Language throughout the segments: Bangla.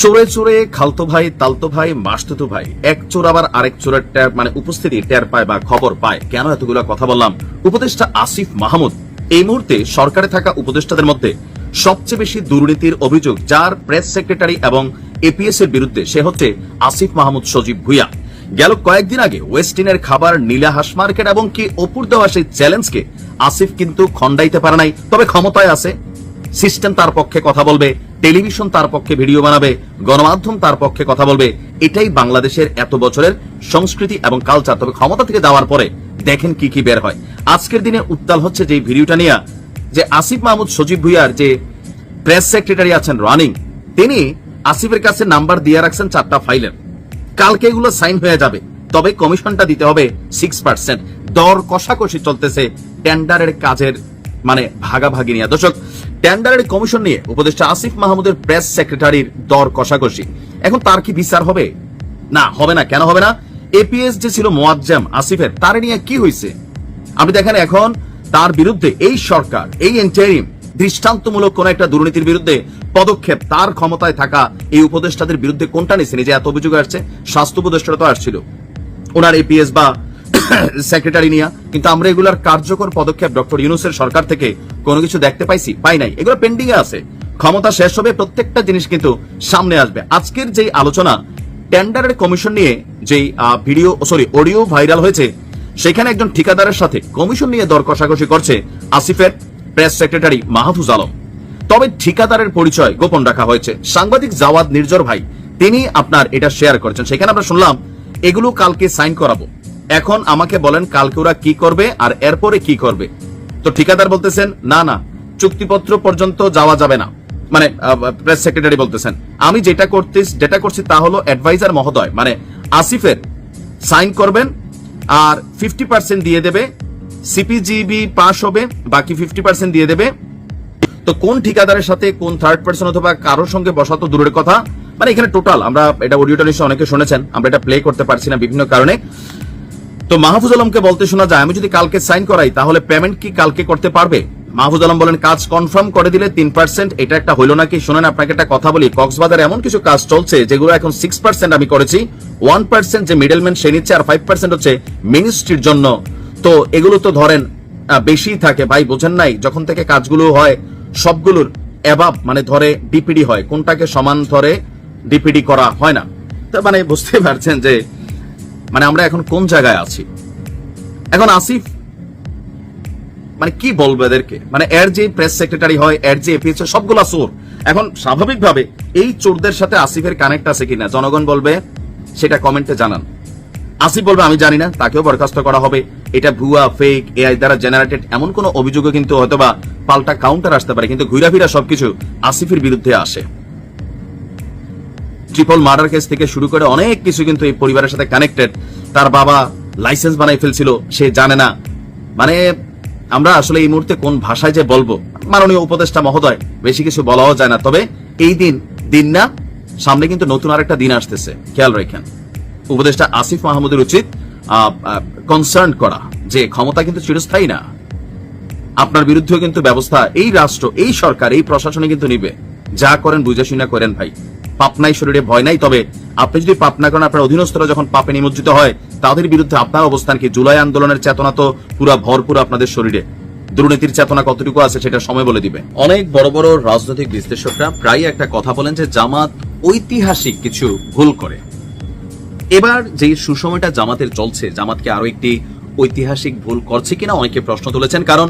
চোরে চোরে খালতো ভাই, তালতো ভাই মাসতুতো ভাই। এক চোর আবার আরেক চোরের টের মানে উপস্থিতি টের পায় বা খবর পায়। কেন এতগুলো কথা বললাম? উপদেষ্টা আসিফ মাহমুদ, এই মুহূর্তে সরকারে থাকা উপদেষ্টাদের মধ্যে সবচেয়ে বেশি দুর্নীতির অভিযোগ যার প্রেস সেক্রেটারি এবং এপিএস এর বিরুদ্ধে, সে হচ্ছে আসিফ মাহমুদ সজীব ভুইয়া। গেল কয়েকদিন আগে ওয়েস্টিনের খাবার নীলা হাঁস মার্কেট এবং কি অপুর দেওয়া সেই চ্যালেঞ্জকে আসিফ কিন্তু খণ্ডাইতে পারে নাই। তবে ক্ষমতায় আছে। সিস্টেম তার পক্ষে কথা বলবে, টেলিভিশন তার পক্ষে ভিডিও বানাবে, গণমাধ্যম তার পক্ষে কথা বলবে। এটাই বাংলাদেশের এত বছরের সংস্কৃতি এবং কালচার তবে ক্ষমতা থেকে যাওয়ার পরে দেখেন কি কি বের হয়। আজকের দিনে উত্তাল হচ্ছে যে ভিডিওটা নিয়ে, যে আসিফ মাহমুদ, সজীব ভুইয়ার যে প্রেস সেক্রেটারি আছেন রানিং তিনি আসিফের কাছে নাম্বার দিয়ে রাখছেন চারটা ফাইলের কালকে এগুলো সাইন হয়ে যাবে। তবে কমিশনটা দিতে হবে সিক্স পার্সেন্ট দর কষাকষি চলতেছে টেন্ডারের কাজের মানে ভাগাভাগি নিয়ে। দর্শক টেন্ডারের কমিশন নিয়ে উপদেষ্টা আসিফ মাহমুদের প্রেস সেক্রেটারির দর কষাকষি। এখন তার কি বিচার হবে? না হবে না, কেন হবে না? এপিএস যে ছিল মোয়াজ্জাম। আসিফের, তার নিয়ে কি হয়েছে আপনি দেখেন এখন তার বিরুদ্ধে এই সরকার, এই এন্টারিম দৃষ্টান্তমূলক কোন একটা দুর্নীতির বিরুদ্ধে পদক্ষেপ, তার ক্ষমতায় থাকা এই উপদেষ্টাদের বিরুদ্ধে কোনটা নিয়েছেন এই যে এত অভিযোগ আসছে, স্বাস্থ্য উপদেষ্টা তো আসছিল। ওনার এপিএস বা সেক্রেটারি নিয়ে কিন্তু আমরা এগুলার কার্যকর পদক্ষেপ ডক্টর ইউনুসের সরকার থেকে কোনো কিছু দেখতে পাইছি, পাই নাই। এগুলো পেন্ডিং এ আছে। ক্ষমতা শেষ হবে, প্রত্যেকটা জিনিস কিন্তু সামনে আসবে। আজকের যে আলোচনা টেন্ডারের কমিশন নিয়ে যেই ভিডিও সরি অডিও ভাইরাল হয়েছে, সেখানে একজন ঠিকাদারের সাথে কমিশন নিয়ে দর কষাকষি করছে আসিফের প্রেস সেক্রেটারি মাহফুজ আলম। তবে ঠিকাদারের পরিচয় গোপন রাখা হয়েছে। সাংবাদিক জাওয়াদ নির্জর ভাই, তিনি আপনার এটা শেয়ার করেছেন। সেখানে আমরা শুনলাম, এগুলো কালকে সাইন করাবো। এখন আমাকে বলেন কালকে ওরা কি করবে আর এরপরে কি করবে। তো ঠিকাদার বলতেছেন, না না, চুক্তিপত্র পর্যন্ত যাওয়া যাবে না। মানে প্রেস সেক্রেটারি বলতেছেন, আমি যেটা করতে যেটা করছি তা হলো অ্যাডভাইজার মহোদয় মানে আসিফের সাইন করবেন আর ফিফটি পার্সেন্ট দিয়ে দেবে সিপিজিবি পাস হবে, বাকি ফিফটি পার্সেন্ট দিয়ে দেবে। তো কোন ঠিকাদারের সাথে, কোন থার্ড পার্সন অথবা কারোর সঙ্গে বসা তো দূরের কথা। মানে এখানে টোটাল আমরা এটা অডিওটা নিশ্চয় অনেকে শুনেছেন, আমরা এটা প্লে করতে পারছি না বিভিন্ন কারণে। তো মাহফুজ আলমকে বলতে শোনা যায়, আমি যদি কালকে সাইন করাই, তাহলে পেমেন্ট কি কালকে করতে পারবে? মাহফুজ আলম বলেন, কাজ কনফার্ম করে দিলে তিন পার্সেন্ট এটা একটা হইল নাকি? শোনেন, আপনাকে একটা কথা বলি, কক্সবাজার এমন কিছু কাজ চলছে, যেগুলো এখন সিক্স পার্সেন্ট আমি করেছি ওয়ান পার্সেন্ট যে মিডলম্যান সে নিচ্ছে আর ফাইভ পার্সেন্ট হচ্ছে মিনিস্ট্রির জন্য। তো এগুলো তো ধরেন বেশি থাকে, ভাই, বোঝেন নাই, যখন থেকে কাজগুলো হয়, সবগুলোর অ্যাবাব মানে ধরে ডিপিডি হয়, কোনটাকে সমান ধরে ডিপিডি করা হয় না। তো মানে বুঝতে পারছেন যে মানে আমরা এখন কোন জায়গায় আছি? এখন আসিফ মানে কি বলব এদেরকে? মানে এর যে প্রেস সেক্রেটারি হয়, এর যে এপিএস সবগুলা চোর। এখন স্বাভাবিকভাবে এই চোরদের সাথে আসিফের কানেক্ট আছে কিনা, জনগণ বলবে, সেটা কমেন্টে জানান। আসিফ বলবে, আমি জানি না, তাকেও বরখাস্ত করা হবে। এটা ভুয়া ফেক এআই দ্বারা জেনারেটেড এমন কোন অভিযোগও কিন্তু হয়তোবা পাল্টা কাউন্টার আসতে পারে, কিন্তু ঘুরা ফিরা সবকিছু আসিফের বিরুদ্ধে আসে। ট্রিপল মার্ডার কেস থেকে শুরু করে অনেক কিছু কিন্তু এই পরিবারের সাথে কানেক্টেড তার বাবা লাইসেন্স বানাই ফেলছিল, সে জানে না। মানে আমরা আসলে এই মুহূর্তে কোন ভাষায় যে বলব, মাননীয় উপদেষ্টা মহোদয়, বেশি কিছু বলাও যায় না। তবে এই দিন দিন না, সামনে কিন্তু নতুন আরেকটা দিন আসতেছে, খেয়াল রাখেন। উপদেষ্টা আসিফ মাহমুদের উচিত কনসার্ন করা যে ক্ষমতা কিন্তু চিরস্থায়ী না। আপনার বিরুদ্ধেও কিন্তু ব্যবস্থা এই রাষ্ট্র, এই সরকার, এই প্রশাসনে কিন্তু নিবে। যা করেন বুঝে শুনে করেন ভাই। পাপ নাই, শরীরে ভয় নাই। তবে আপনি যদি পাপ না করেন, আপনার অধীনস্থরা যখন পাপে নিমজ্জিত হয়, তাদের বিরুদ্ধে আপনার অবস্থান কি? জুলাই আন্দোলনের চেতনা তো পুরো ভরপুর আপনাদের শরীরে। দুর্নীতির চেতনা কতটুকু আছে সেটা সময় বলে দিবে। অনেক বড় বড় রাজনৈতিক বিশ্লেষকরা প্রায় একটা কথা বলেন যে জামাত ঐতিহাসিক কিছু ভুল করে। এবার যে সুসময়টা জামাতের চলছে, জামাতকে আরও একটি ঐতিহাসিক ভুল করছে কিনা অনেকে প্রশ্ন তুলেছেন, কারণ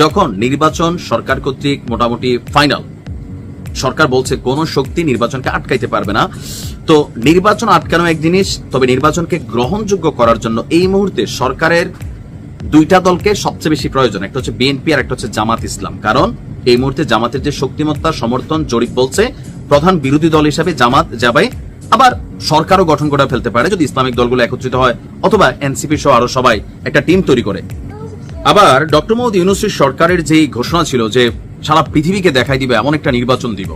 যখন নির্বাচন সরকার কর্তৃক মোটামুটি ফাইনাল সরকার বলছে কোন শক্তি নির্বাচনকে আটকাইতে পারবে না। তো নির্বাচন আটকানো এক জিনিস, তবে নির্বাচনকে গ্রহণযোগ্য করার জন্য এই মুহূর্তে সরকারের দুইটা দলকে সবচেয়ে বেশি প্রয়োজন, একটা হচ্ছে বিএনপি আর একটা হচ্ছে জামাত ইসলাম। কারণ এই মুহূর্তে জামাতের যে শক্তিমত্তা, সমর্থন, জরিপ বলছে, প্রধান বিরোধী দল হিসাবে জামাত যাবে। আবার সরকারও গঠন করে ফেলতে পারে, যদি ইসলামিক দলগুলো একত্রিত হয়, অথবা এনসিপি সহ আরও সবাই একটা টিম তৈরি করে। আবার ডক্টর মোহাম্মদ ইউনুসের সরকারের যেই ঘোষণা ছিল যে সারা পৃথিবীকে দেখাই দিবে, এমন একটা নির্বাচন দিব।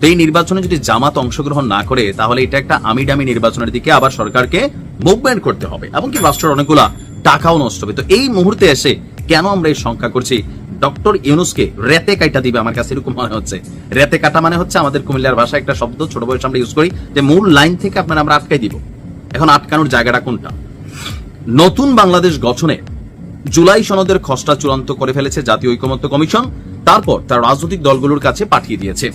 তো এই নির্বাচনে যদি জামাত অংশগ্রহণ না করে, তাহলে এটা একটা আমিডামি নির্বাচনের দিকে আবার সরকারকে মুভমেন্ট করতে হবে, এমনকি রাষ্ট্রের অনেকগুলা টাকাও নষ্ট হবে। তো এই মুহূর্তে এসে কেন আমরা এই সংখ্যা করছি? ডক্টর ইউনুসকে রেতে কাটা দিবে, আমার কাছে এরকম মনে হচ্ছে। রেতে কাটা মানে হচ্ছে আমাদের কুমিল্লার ভাষায় একটা শব্দ, ছোট বয়সে আমরা ইউজ করি, যে মূল লাইন থেকে আপনার আমরা আটকাই দিব। এখন আটকানোর জায়গাটা কোনটা? নতুন বাংলাদেশ গঠনে জুলাই সনদের খসড়া চূড়ান্ত করে ফেলেছে জাতীয় ঐকমত্য কমিশন। তারপর তার রাজনৈতিক দলগুলোর কাছে পাঠিয়ে দিয়েছে।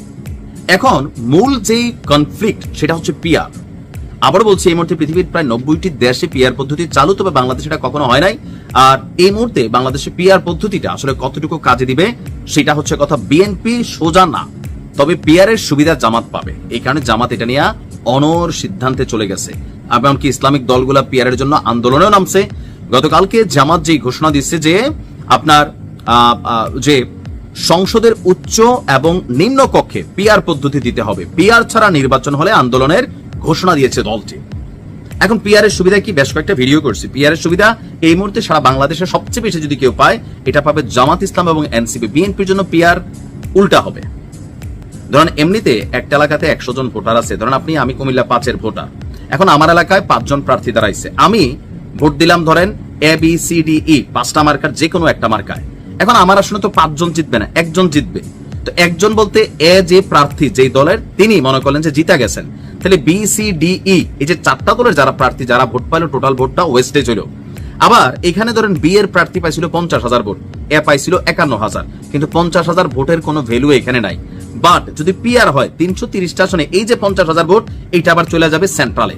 এখন মূল যেই কনফ্লিক্ট সেটা হচ্ছে পিয়ার আবার বলছি, এই মুহূর্তে পৃথিবীর প্রায় নব্বইটি দেশে পিয়ার পদ্ধতি চালু, তবে বাংলাদেশে এটা কখনো হয় নাই। আর এই মুহূর্তে বাংলাদেশে পিয়ার পদ্ধতিটা আসলে কতটুকু কাজে দিবে, সেটা হচ্ছে কথা বিএনপি সোজা না। তবে পিয়ারের সুবিধা জামাত পাবে। এই কারণে জামাত এটা নিয়ে অনর সিদ্ধান্তে চলে গেছে। এমনকি ইসলামিক দলগুলা পিয়ারের জন্য আন্দোলনেও নামছে। গতকালকে জামাত যেই ঘোষণা দিচ্ছে যে আপনার যে সংসদের উচ্চ এবং নিম্ন কক্ষে পিয়ার পদ্ধতি দিতে হবে। পিয়ার ছাড়া নির্বাচন হলে আন্দোলনের ঘোষণা দিয়েছে দলটি। এখন পিয়ার এর সুবিধা কি? বেশ কয়েকটা ভিডিও করছি। পিয়ার এর সুবিধা, এই মুহূর্তে সারা বাংলাদেশে সবচেয়ে বেশি যদি কেউ পায়, এটা পাবে জামাত ইসলাম এবং এনসিপি বিএনপির জন্য পিয়ার উল্টা হবে। ধরেন এমনিতে একটা এলাকাতে একশো জন ভোটার আছে। ধরেন আপনি, আমি কুমিল্লা পাঁচের ভোটার। এখন আমার এলাকায় পাঁচজন প্রার্থী দাঁড়াইছে। আমি ভোট দিলাম ধরেন A B C D E পাঁচটা মার্কার যে কোনো একটা মার্কায় এখন আমার আসলে তো পাঁচজন জিতবে না, একজন জিতবে। তো একজন বলতে এ যে প্রার্থী যেই দলের, তিনি মনে করলেন যে জিতা গেছেন। তাহলে বি, সি, ডি, ই, এই যে চারটা দলের যারা প্রার্থী, যারা ভোট পাইলো টোটাল ভোটটা ওয়েস্টেজ হলো আবার এখানে ধরেন বি এর প্রার্থী পাইছিল পঞ্চাশ হাজার ভোট এ পাইছিল একান্ন হাজার। কিন্তু পঞ্চাশ হাজার ভোটের কোনো ভ্যালু এখানে নাই। বাট যদি পিআর হয়, তিনশো তিরিশটা আসনে, এই যে পঞ্চাশ হাজার ভোট, এইটা আবার চলে যাবে সেন্ট্রালে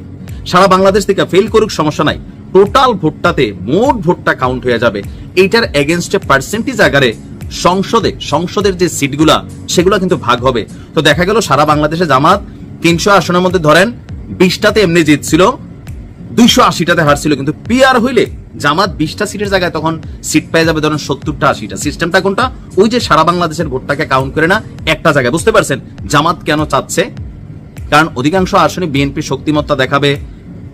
সারা বাংলাদেশ থেকে ফেল করুক, সমস্যা নাই। টোটাল ভোটটাতে মোট ভোটটা কাউন্ট হয়ে যাবে। এইটার এগেনস্টে পার্সেন্টেজ আকারে সংসদে, সংসদের যে সিটগুলা সেগুলো কিন্তু ভাগ হবে। তো দেখা গেল সারা বাংলাদেশে জামাত তিনশো আসনের মধ্যে ধরেন, বিশটাতে এমনি জিতছিল, দুইশো আশিটাতে হারছিল। কিন্তু পিআর হইলে জামাত বিশটা সিটের জায়গায় তখন সিট পেয়ে যাবে ধরেন সত্তরটা, আশিটা। সিস্টেমটা কোনটা? ওই যে সারা বাংলাদেশের ভোটটাকে কাউন্ট করে না, একটা জায়গায়। বুঝতে পারছেন? জামাত কেন চাচ্ছে? কারণ অধিকাংশ আসনে বিএনপি শক্তিমত্তা দেখাবে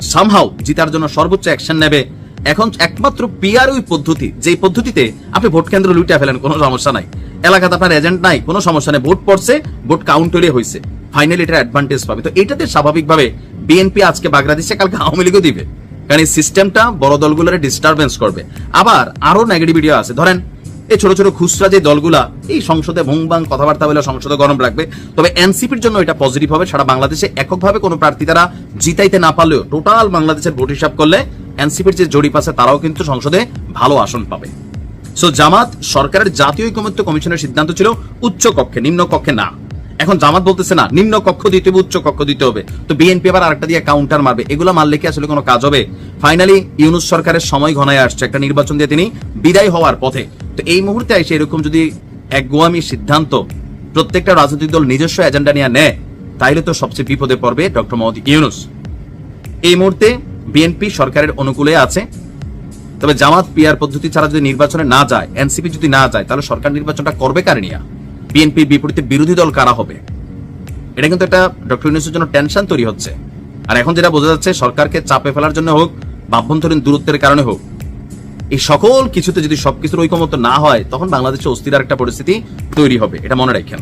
সামহাও জিতার জন্য সর্বোচ্চ অ্যাকশন নেবে। এখন একমাত্র পিআর ওই পদ্ধতি, যেই পদ্ধতিতে আপনি ভোট কেন্দ্র লুটিয়ে ফেলেন, কোনো সমস্যা নাই। এলাকাতে আপনার এজেন্ট নাই, কোনো সমস্যা নেই। ভোট পড়ছে ভোট কাউন্ট হলে হয়েছে ফাইনালি এটা অ্যাডভান্টেজ পাবে। তো এটাতে স্বাভাবিকভাবে বিএনপি আজকে বাগড়া দিচ্ছে কালকে আওয়ামী লীগও দিবে। কারণ এই সিস্টেমটা বড় দলগুলোর ডিস্টারবেন্স করবে। আবার আরও নেগেটিভিটি আছে। ধরেন এই ছোট ছোট খুচরা যে দলগুলা, এই সংসদে ভংবাং কথাবার্তা বলে সংসদে গরম রাখবে, তবে এনসিপির জন্য এটা পজিটিভ হবে। সারা বাংলাদেশে এককভাবে কোনো প্রার্থী তারা জিতাইতে না পারলেও টোটাল বাংলাদেশের ভোট হিসাব করলে এনসিপির যে জরিপ আছে, তারাও কিন্তু সংসদে ভালো আসন পাবে। সো জামাত সরকারের জাতীয় ঐকমত্য কমিশনের সিদ্ধান্ত ছিল উচ্চ কক্ষে, নিম্ন কক্ষে না। এখন জামাত বলতেছে না, নিম্ন কক্ষ দিতে হবে, উচ্চ কক্ষ দিতে হবে। তো বিএনপি আবার আরেকটা দিয়ে কাউন্টার মারবে। এগুলো মারলে কি আসলে কোনো কাজ হবে? ফাইনালি ইউনুস সরকারের সময় ঘনায় আসছে। একটা নির্বাচন দিয়ে তিনি বিদায় হওয়ার পথে তো এই মুহূর্তে এসে এরকম যদি এক গোয়ামি সিদ্ধান্ত প্রত্যেকটা রাজনৈতিক দল নিজস্ব এজেন্ডা নিয়ে নেয়, তাইলে তো সবচেয়ে বিপদে পড়বে ডক্টর মোহাম্মদ ইউনুস। এই মুহূর্তে বিএনপি সরকারের অনুকূলে আছে, তবে জামাত পিয়ার পদ্ধতি ছাড়া যদি নির্বাচনে না যায়, এনসিপি যদি না যায়, তাহলে সরকার নির্বাচনটা করবে কারে নিয়া? বিএনপির বিপরীতে বিরোধী দল কারা হবে? এটা কিন্তু একটা ডক্টর ইউনুসের জন্য টেনশন তৈরি হচ্ছে। আর এখন যেটা বোঝা যাচ্ছে, সরকারকে চাপে ফেলার জন্য হোক, বা আভ্যন্তরীণ দূরত্বের কারণে হোক এই সকল কিছুতে যদি সবকিছুর ঐকমত্য না হয়, তখন বাংলাদেশে অস্থির একটা পরিস্থিতি তৈরি হবে। এটা মনে রাখেন।